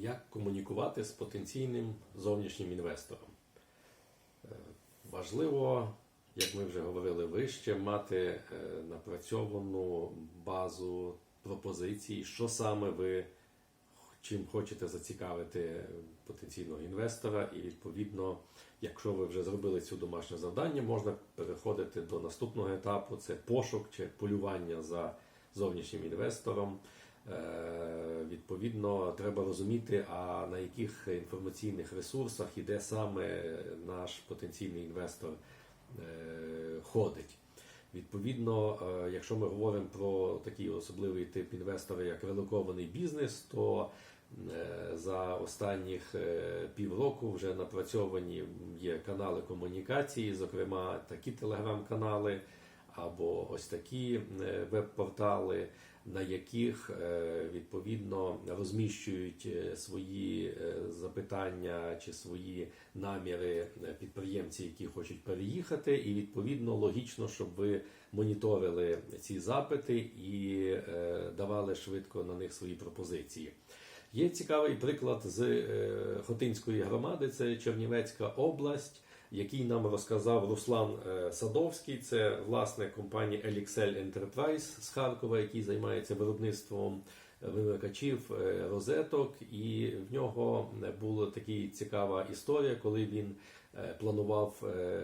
Як комунікувати з потенційним зовнішнім інвестором? Е, Важливо, як ми вже говорили вище, мати е, напрацьовану базу пропозицій, що саме ви чим хочете зацікавити потенційного інвестора, і відповідно, якщо ви вже зробили цю домашнє завдання, можна переходити до наступного етапу: це пошук чи полювання за зовнішнім інвестором. Е, Відповідно, треба розуміти, а на яких інформаційних ресурсах і де саме наш потенційний інвестор е, ходить. Відповідно, е, якщо ми говоримо про такий особливий тип інвестора, як релокований бізнес, то за останніх півроку вже напрацьовані є канали комунікації, зокрема такі телеграм-канали або ось такі е, веб-портали, на яких е, відповідно розміщують е, свої запитання чи свої наміри підприємці, які хочуть переїхати, і відповідно логічно, щоб ви моніторили ці запити і давали швидко на них свої пропозиції. Є цікавий приклад з Хотинської громади, це Чернівецька область, який нам розказав Руслан е, Садовський. Це власник компанії Elixel Enterprise з Харкова, який займається виробництвом вимикачів е, розеток. І в нього була така цікава історія, коли він планував е,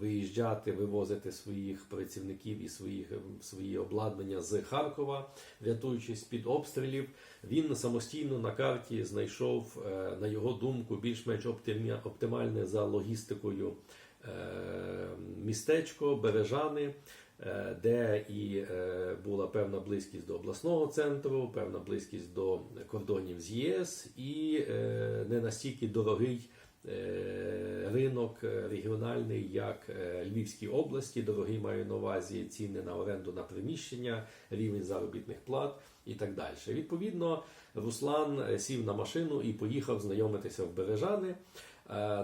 виїжджати, вивозити своїх працівників і своїх свої обладнання з Харкова, рятуючись під обстрілів. Він самостійно на карті знайшов, е, на його думку, більш-менш оптимальне за логістикою е, містечко Бережани. е, Де і е, була певна близькість до обласного центру, певна близькість до кордонів з ЄС, і е, не настільки дорогий е, ринок е, регіональний, як е, Львівській області. Дорогий маю на увазі ціни на оренду на приміщення, рівень заробітних плат і так далі. Відповідно, Руслан е, сів на машину і поїхав знайомитися в Бережани. Е,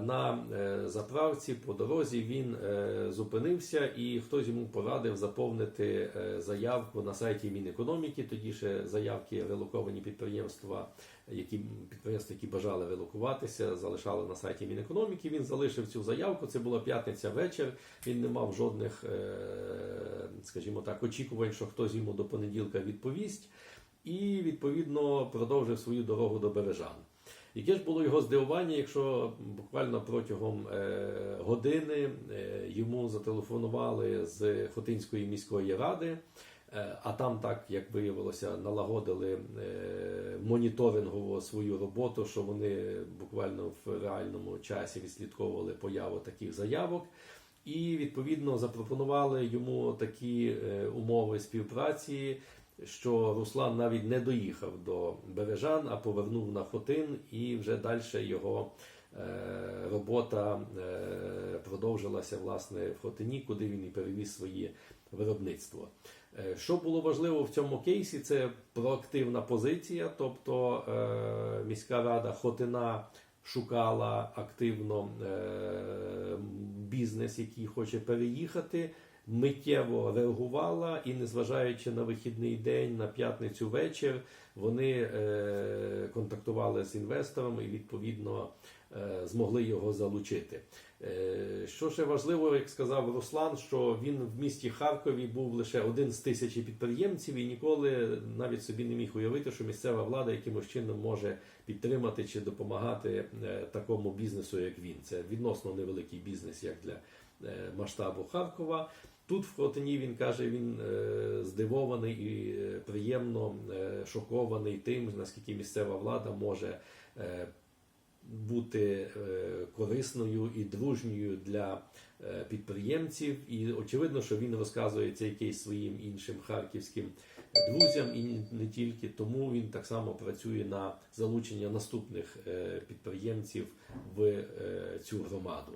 На е, заправці по дорозі він зупинився і хтось йому порадив заповнити заявку на сайті Мінекономіки. Тоді ще заявки релоковані підприємства, які підприємства, які бажали релокуватися, залишали на сайті Мінекономіки. Він залишив цю заявку. Це була п'ятниця вечір. Він не мав жодних, скажімо так, очікувань, що хтось йому до понеділка відповість, і відповідно продовжив свою дорогу до Бережан. Яке ж було його здивування, якщо буквально протягом е, години е, йому зателефонували з Хотинської міської ради, е, а там, так як виявилося, налагодили моніторингово свою роботу, що вони буквально в реальному часі відслідковували появу таких заявок. І відповідно запропонували йому такі умови співпраці, що Руслан навіть не доїхав до Бережан, а повернув на Хотин, і вже далі його е, робота е, продовжилася власне в Хотині, куди він і перевіз своє виробництво. Е, Що було важливо в цьому кейсі, це проактивна позиція, тобто міська рада Хотина шукала активно е, бізнес, який хоче переїхати, миттєво реагувала і, незважаючи на вихідний день, на п'ятницю вечір, вони е, контактували з інвестором і відповідно е, змогли його залучити. Е, Що ще важливо, як сказав Руслан, що він в місті Харкові був лише один з тисячі підприємців і ніколи навіть собі не міг уявити, що місцева влада якимось чином може підтримати чи допомагати такому бізнесу, як він. Це відносно невеликий бізнес, як для масштабу Харкова. Тут в Хотині він каже, він е, здивований і е, приємно е, шокований тим, наскільки місцева влада може бути корисною і дружньою для підприємців. І очевидно, що він розказує цей кейс своїм іншим харківським друзям і не тільки тому він так само працює на залучення наступних підприємців в цю громаду.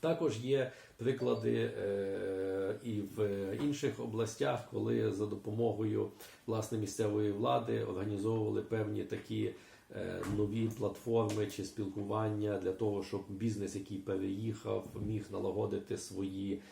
Також є приклади е, і в інших областях, коли за допомогою власне місцевої влади організовували певні такі е, нові платформи чи спілкування для того, щоб бізнес, який переїхав, міг налагодити свої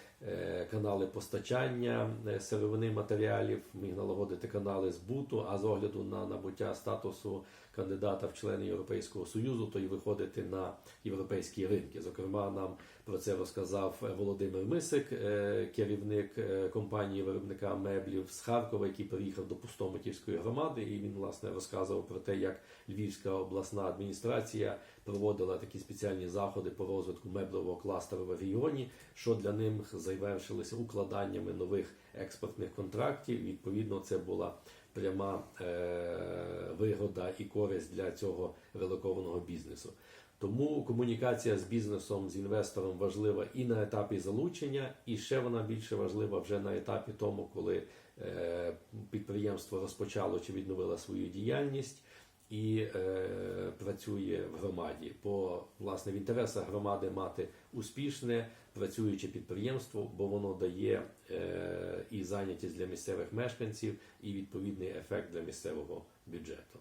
канали постачання е, сировини матеріалів, міг налагодити канали збуту, а з огляду на набуття статусу кандидата в члени Європейського Союзу, то й виходити на європейські ринки. Зокрема, нам про це розказав Володимир Мисик, е, керівник е, компанії виробника меблів з Харкова, який приїхав до Пустомитівської громади, і він власне розказував про те, як Львівська обласна адміністрація проводила такі спеціальні заходи по розвитку меблевого кластеру в регіоні, що для них завершилися укладаннями нових експортних контрактів. Відповідно, це була пряма е, вигода і користь для цього релокованого бізнесу. Тому комунікація з бізнесом, з інвестором важлива і на етапі залучення, і ще вона більше важлива вже на етапі тому, коли е, підприємство розпочало чи відновило свою діяльність і е, працює в громаді. Бо власне в інтересах громади мати успішне працююче підприємство, бо воно дає е, і зайнятість для місцевих мешканців, і відповідний ефект для місцевого бюджету.